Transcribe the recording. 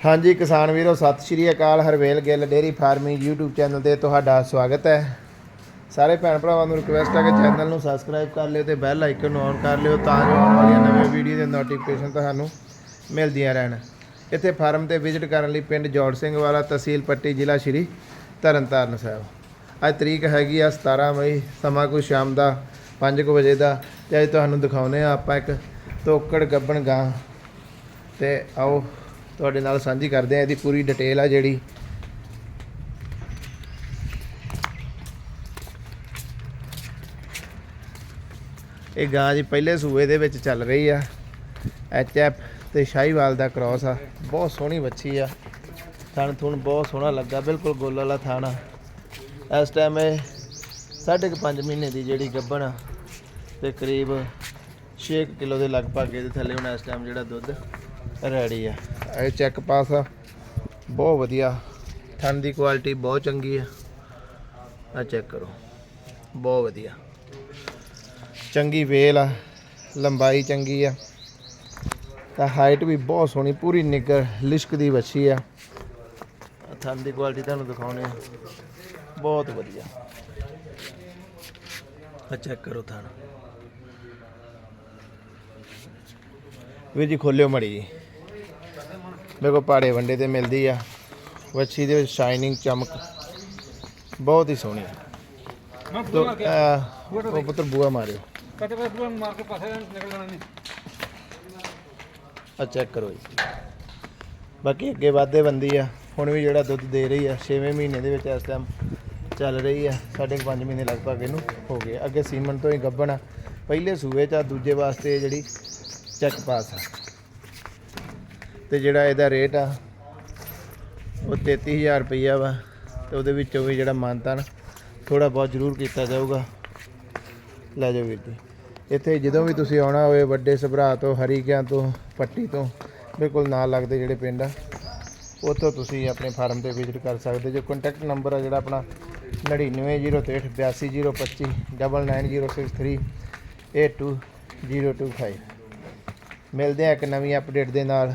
ਹਾਂਜੀ, ਕਿਸਾਨ ਵੀਰੋ, ਸਤਿ ਸ਼੍ਰੀ ਅਕਾਲ, Harvel Gill dairy farming YouTube channel ਤੇ ਤੁਹਾਡਾ ਸਵਾਗਤ ਹੈ। ਸਾਰੇ ਭੈਣ ਭਰਾਵਾਂ ਨੂੰ ਰਿਕੁਐਸਟ ਹੈ ਕਿ ਚੈਨਲ ਨੂੰ ਸਬਸਕ੍ਰਾਈਬ ਕਰ ਲਿਓ ਤੇ ਬੈਲ ਆਈਕਨ ਨੂੰ ਔਨ ਕਰ ਲਿਓ ਤਾਂ ਜੋ ਆਉਣ ਵਾਲੀਆਂ ਨਵੇਂ ਵੀਡੀਓ ਦੇ ਨੋਟੀਫਿਕੇਸ਼ਨ ਤੁਹਾਨੂੰ ਮਿਲਦੀਆਂ ਰਹਿਣ। ਇੱਥੇ ਫਾਰਮ ਤੇ ਵਿਜ਼ਿਟ ਕਰਨ ਲਈ ਪਿੰਡ ਜੋੜ ਸਿੰਘ ਵਾਲਾ, ਤਹਿਸੀਲ ਪੱਟੀ, ਜ਼ਿਲ੍ਹਾ ਸ਼੍ਰੀ ਤਰਨਤਾਰਨ ਸਾਹਿਬ। ਅੱਜ ਤਰੀਕ ਹੈਗੀ ਆ 17 ਮਈ, ਸਮਾਂ ਕੋਈ ਸ਼ਾਮ ਦਾ 5:00 ਵਜੇ ਦਾ। ਤੇ ਅੱਜ ਤੁਹਾਨੂੰ ਦਿਖਾਉਨੇ ਆ ਆਪਾਂ ਇੱਕ ਤੋਕੜ ਗੱਬਣ ਗਾਂ। ਤੇ ਆਓ ਤੁਹਾਡੇ ਨਾਲ ਸਾਂਝੀ ਕਰਦੇ ਆ ਇਹਦੀ ਪੂਰੀ ਡਿਟੇਲ ਆ ਜਿਹੜੀ। ਇਹ ਗਾਂ ਜੀ ਪਹਿਲੇ ਸੂਏ ਦੇ ਵਿੱਚ ਚੱਲ ਰਹੀ ਆ, ਐਚ ਐਫ ਤੇ ਸ਼ਾਹੀਵਾਲ ਦਾ ਕ੍ਰਾਸ ਆ। ਬਹੁਤ ਸੋਹਣੀ ਬੱਚੀ ਆ। ਥਣ ਥੁਣ ਬਹੁਤ ਸੋਹਣਾ ਲੱਗਾ, ਬਿਲਕੁਲ ਗੋਲ ਵਾਲਾ ਥਣ ਆ। ਇਸ ਟਾਈਮ ਇਹ ਸਾਢੇ ਕੁ ਪੰਜ ਮਹੀਨੇ ਦੀ ਜਿਹੜੀ ਗੱਭਣ ਆ, ਤੇ ਕਰੀਬ 6 ਕਿਲੋ ਦੇ ਲਗਭਗ ਇਹਦੇ ਥੱਲੇ ਹੁਣ ਇਸ ਟਾਈਮ ਜਿਹੜਾ ਦੁੱਧ ਰੈਡੀ ਆ। ਇਹ ਚੈੱਕ ਪਾਸ ਆ। ਬਹੁਤ ਵਧੀਆ। ਥਣ ਦੀ ਕੁਆਲਿਟੀ ਬਹੁਤ ਚੰਗੀ ਆ। ਆ ਚੈੱਕ ਕਰੋ। ਬਹੁਤ ਵਧੀਆ। ਚੰਗੀ ਵੇਲ ਆ। ਲੰਬਾਈ ਚੰਗੀ ਆ। ਤਾਂ ਹਾਈਟ ਵੀ ਬਹੁਤ ਸੋਹਣੀ, ਪੂਰੀ ਨਿੱਗਰ ਲਿਸ਼ਕ ਦੀ ਵੱਛੀ ਆ। ਆਹ ਥਣ ਦੀ ਕੁਆਲਿਟੀ ਤੁਹਾਨੂੰ ਦਿਖਾਉਣੇ ਆ। ਬਹੁਤ ਵਧੀਆ। ਆ ਚੈੱਕ ਕਰੋ ਥਣ। ਵੀਰ ਜੀ, ਖੋਲਿਓ ਮੜੀ ਜੀ। ਮੇਰੇ ਕੋਲ ਪਾੜੇ ਵੰਡੇ ਤੇ ਮਿਲਦੀ ਆ। ਵੱਛੀ ਦੇ ਵਿੱਚ ਸ਼ਾਈਨਿੰਗ ਚਮਕ। ਬਹੁਤ ਹੀ ਸੋਹਣੀ ਆ। ਤੋ ਅਹ, ਉਹ ਪੁੱਤਰ ਬੂਆ ਮਾਰਿਓ। ਕਦੇ ਪੂਰਾ ਮਾਰ ਕੇ ਪਾਸੇ ਨਿਕਲ ਜਾਣਾ ਨਹੀਂ ਆ ਚੈੱਕ ਕਰੋ ਜੀ। ਬਾਕੀ ਅੱਗੇ ਵਾਧੇ ਬੰਦੀ ਆ। ਹੁਣ ਵੀ ਜਿਹੜਾ ਦੁੱਧ ਦੇ ਰਹੀ ਆ 6ਵੇਂ ਮਹੀਨੇ ਦੇ ਵਿੱਚ ਇਸ ਟਾਈਮ ਚੱਲ ਰਹੀ ਆ। ਸਾਢੇ ਕੁ ਪੰਜ ਮਹੀਨੇ ਲਗਭਗ ਇਹਨੂੰ ਹੋ ਗਏ। ਅੱਗੇ ਸੀਮਨ ਤੋਂ ਹੀ ਗੱਭਣ ਆ। ਪਹਿਲੇ ਸੂਏ ਚ ਆ ਦੂਜੇ ਵਾਸਤੇ ਜਿਹੜੀ ਚੈੱਕ ਪਾਸ ਆ। ਤੇ ਜਿਹੜਾ ਇਹਦਾ ਰੇਟ ਆ, ਉਹ 33000 ਰੁਪਈਆ ਵਾ, ਤੇ ਉਹਦੇ ਵਿੱਚੋਂ ਵੀ ਜਿਹੜਾ ਮਾਨਤਾਨ ਥੋੜਾ ਬਹੁਤ ਜ਼ਰੂਰ ਕੀਤਾ ਜਾਊਗਾ। ਲੈ ਜਾਓ ਵੀਰ ਜੀ। ਇੱਥੇ ਜਦੋਂ ਵੀ ਤੁਸੀਂ ਆਉਣਾ ਹੋਵੇ, ਵੱਡੇ ਸਭਰਾ ਤੋਂ, ਹਰੀਕਿਆਂ ਤੋਂ, ਪੱਟੀ ਤੋਂ, ਬਿਲਕੁਲ ਨਾਲ ਲੱਗਦੇ ਜਿਹੜੇ ਪਿੰਡ ਆ, ਉੱਥੋਂ ਤੁਸੀਂ ਆਪਣੇ ਫਾਰਮ ਤੇ ਵਿਜ਼ਿਟ ਕਰ ਸਕਦੇ ਜੋ ਕੰਟੈਕਟ ਨੰਬਰ ਆ ਜਿਹੜਾ ਆਪਣਾ 9903828025 99063 82025 ਮਿਲਦੇ ਆ ਇੱਕ ਨਵੀਂ ਅਪਡੇਟ ਦੇ ਨਾਲ।